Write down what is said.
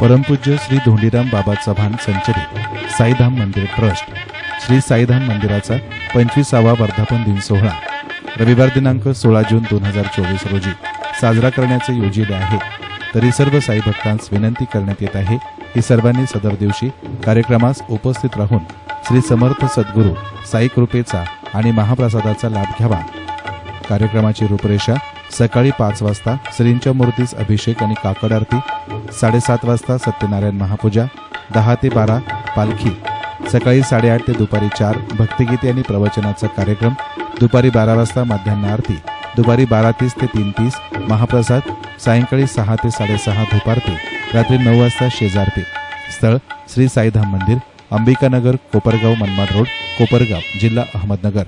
परमपूज्य श्री धोंडीराम बाबा चव्हाण संचलित साईधाम मंदिर ट्रस्ट श्री साईधाम मंदिराचा पंचवीसावा वर्धापन दिन सोहळा रविवार दिनांक सोळा जून दोन हजार चोवीस रोजी साजरा करण्याचे योजिले आहे. तरी सर्व साई भक्तांस विनंती करण्यात येत आहे की सर्वांनी सदर दिवशी कार्यक्रमास उपस्थित राहून श्री समर्थ सद्गुरू साई कृपेचा आणि महाप्रसादाचा लाभ घ्यावा. कार्यक्रमाची रूपरेषा सकाळी पाच वाजता श्रींच्या मूर्तीस अभिषेक आणि काकड आरती साडेसात वाजता सत्यनारायण महापूजा दहा ते बारा पालखी. सकाळी साडेआठ ते दुपारी चार भक्तिगीते आणि प्रवचनाचा कार्यक्रम. दुपारी बारा वाजता माध्यान्ह आरती. दुपारी बारा तीस ते तीन तीस महाप्रसाद. सायंकाळी सहा ते साडेसहा धुपारती रात्री नऊ वाजता शेजारती स्थळ श्री साईधाम मंदिर अंबिकानगर कोपरगाव मनमाड रोड कोपरगाव जिल्हा अहमदनगर.